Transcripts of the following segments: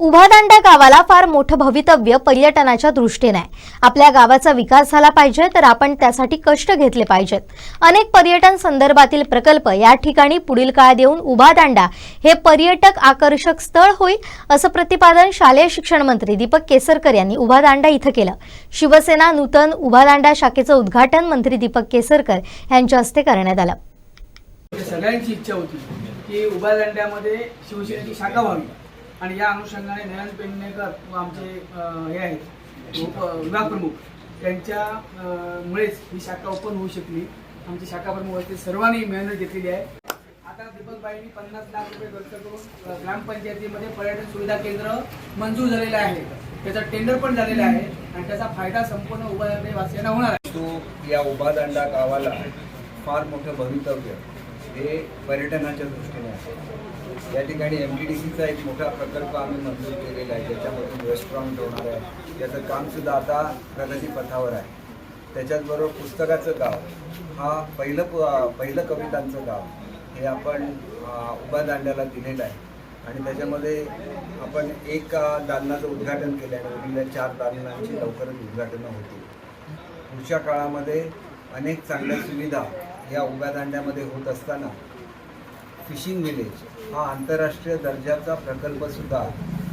उभादांडा गावाला फार मोठं भवितव्य पर्यटनाच्या दृष्टीने. आहे आपल्या गावाचा विकास झाला पाहिजे तर आपण त्यासाठी कष्ट घेतले पाहिजेत. अनेक पर्यटन संदर्भातील प्रकल्प या ठिकाणी पुढील काळात येऊन उभादांडा हे पर्यटक आकर्षक स्थळ होईल असं प्रतिपादन शालेय शिक्षण मंत्री दीपक केसरकर यांनी उभादांडा इथं केलं. शिवसेना नूतन उभादांडा शाखेचं उद्घाटन मंत्री दीपक केसरकर यांच्या हस्ते करण्यात आलं. सगळ्यांची इच्छा होती की उभादांड्यामध्ये शिवसेनेची शाखा व्हावी. आणि या अनुषंगाने नयन पेडणेकर व आमचे हे आहेत उप विभाग प्रमुख मुळेच ही शाखा ओपन होऊ शकली. आमची शाखा प्रमुख होते सर्वांनी मेहनत घेतलेली आहे. आता दीपकबाईंनी पन्नास लाख रुपये खर्च करून ग्रामपंचायतीमध्ये पर्यटन सुविधा केंद्र मंजूर झालेलं आहे. त्याचा टेंडर पण झालेला आहे आणि त्याचा फायदा संपूर्ण उभा वासियांना होणार आहे. तो या उभादांडा गावाला फार मोठं भवितव्य हे पर्यटनाच्या दृष्टीने आहे. या ठिकाणी एम डी डी सीचा एक मोठा प्रकल्प आम्ही मंजूर केलेला आहे. ज्याच्यामधून रेस्टॉरंट होणार आहे. याचं कामसुद्धा आता प्रगतीपथावर आहे. त्याच्याचबरोबर पुस्तकाचं गाव हा पहिलं प- पहिलं कवितांचं गाव हे आपण अं, उभा दांड्याला दिलेलं आहे. आणि त्याच्यामध्ये आपण एक दालनाचं उद्घाटन केलं आहे. उरलेल्या चार दालनांची लवकरच उद्घाटनं होतील. पुढच्या काळामध्ये अनेक चांगल्या सुविधा या उभ्या दांड्यामध्ये होत असताना फिशिंग विलेज हा आंतरराष्ट्रीय दर्जाचा प्रकल्पसुद्धा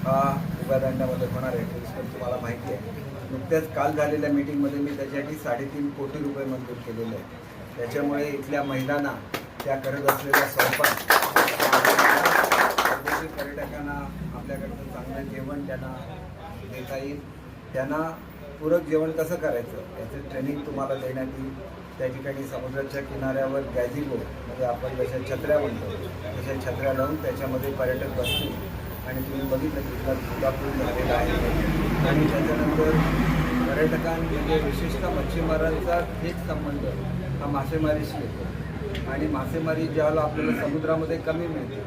हा उभ्या दांड्यामध्ये होणार आहे. टुरिस्टवर तुम्हाला माहिती आहे. नुकत्याच काल झालेल्या मीटिंगमध्ये मी त्याच्यासाठी साडेतीन कोटी रुपये मंजूर केलेले आहे त्याच्यामुळे इथल्या महिलांना त्या करत असलेला स्वयंपाक पर्यटकांना आपल्याकडचं चांगलं जेवण त्यांना देता येईल. त्यांना पूरक जेवण कसं करायचं याचं ट्रेनिंग तुम्हाला देण्यात येईल. त्या ठिकाणी समुद्राच्या किनाऱ्यावर गॅझिबो म्हणजे आपण जशा छत्र्या म्हणतो तशा छत्र्या लावून त्याच्यामध्ये पर्यटक बसतील. आणि तुम्ही बघितलं की इथला झालेला आहे. आणि त्याच्यानंतर पर्यटकां म्हणजे विशेषतः मच्छीमारांचा थेट संबंध हा मासेमारीशी येतो. आणि मासेमारी ज्यावेळेला आपल्याला समुद्रामध्ये कमी मिळते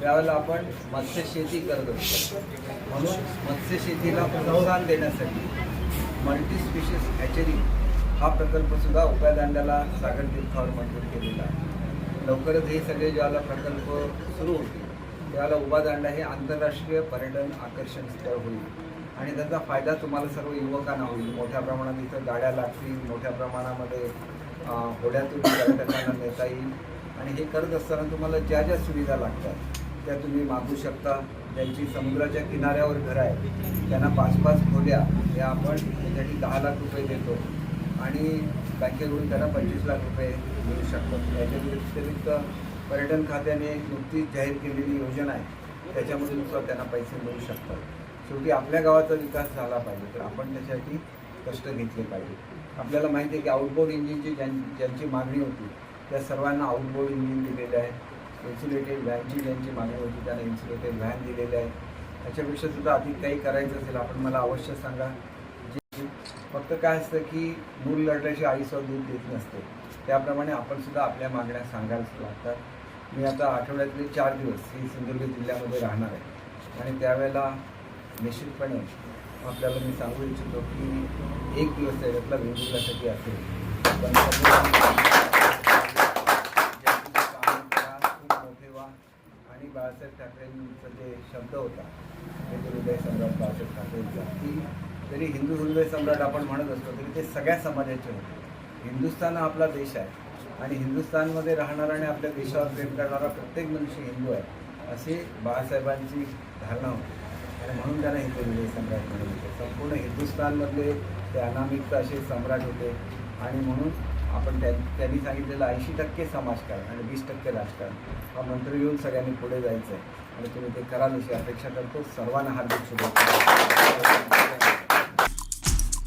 त्यावेळेला आपण मत्स्यशेती करत असतो. म्हणून मत्स्यशेतीला प्रोत्साहन देण्यासाठी मल्टी स्पीशीज हॅचरी हा प्रकल्पसुद्धा उपाय सागर तीर्थावर मंजूर केलेला आहे. लवकरच हे सगळे ज्याला प्रकल्प सुरू होतील त्याला उभादांडा हे आंतरराष्ट्रीय पर्यटन आकर्षण स्थळ होईल. आणि त्याचा फायदा तुम्हाला सर्व युवकांना होईल. मोठ्या प्रमाणात इथं गाड्या लागतील मोठ्या प्रमाणामध्ये होड्यातून पर्यटकांना नेता येईल. आणि हे करत असताना तुम्हाला ज्या ज्या सुविधा लागतात त्या तुम्ही मागू शकता. त्यांची समुद्राच्या किनाऱ्यावर घरं आहेत त्यांना पाच पाच खोल्या या आपण त्यासाठी दहा लाख रुपये देतो. आणि बँकेकडून त्यांना पंचवीस लाख रुपये मिळू शकतात. याच्या व्यतिरिक्त पर्यटन खात्याने नुकतीच जाहीर केलेली योजना आहे. त्याच्यामध्ये सुद्धा त्यांना पैसे मिळू शकतात. शेवटी आपल्या गावाचा विकास झाला पाहिजे तर आपण त्यासाठी कष्ट घेतले पाहिजे. आपल्याला माहिती आहे की आउटबोर्ड इंजिनची ज्यां ज्यांची मागणी होती त्या सर्वांना आउटबोर्ड इंजिन दिलेलं आहे. इन्सुलेटेड व्हॅनची ज्यांची मागणी होती त्यांना इन्सुलेटेड व्हॅन दिलेलं आहे. त्याच्यापेक्षा सुद्धा अधिक काही करायचं असेल आपण मला अवश्य सांगा. फक्त काय असतं की मूल लढल्याशी आईसह दूध देत नसते. त्याप्रमाणे आपण सुद्धा आपल्या मागण्या सांगायला लागतात. मी आता आठवड्यातले चार दिवस ही सिंधुदुर्ग जिल्ह्यामध्ये राहणार आहे. आणि त्यावेळेला निश्चितपणे आपल्याला मी सांगू इच्छितो की एक दिवस त्याच्यातला वेगवेगळ्यासाठी असेल. पण मोठे आणि बाळासाहेब ठाकरेंचा जे शब्द होता ते हृदय सम्राट बाळासाहेब ठाकरेंचा की जरी हिंदू हृदय सम्राट आपण म्हणत असतो तरी ते सगळ्या समाजाचे होते. हिंदुस्थान हा आपला देश आहे. आणि हिंदुस्थानमध्ये राहणारा आणि आपल्या देशावर प्रेम करणारा प्रत्येक मनुष्य हिंदू आहे अशी बाळासाहेबांची धारणा होती. आणि म्हणून त्यांना हिंदू हृदय सम्राट म्हणत होते. संपूर्ण हिंदुस्थानमधले ते अनामिक असे सम्राट होते. आणि म्हणून आपण त्या त्यांनी सांगितलेलं ऐंशी टक्के समाजकारण आणि वीस टक्के राजकारण हा मंत्र घेऊन सगळ्यांनी पुढे जायचं आहे आणि तुम्ही ते कराल अशी अपेक्षा करतो. सर्वांना हार्दिक शुभेच्छा.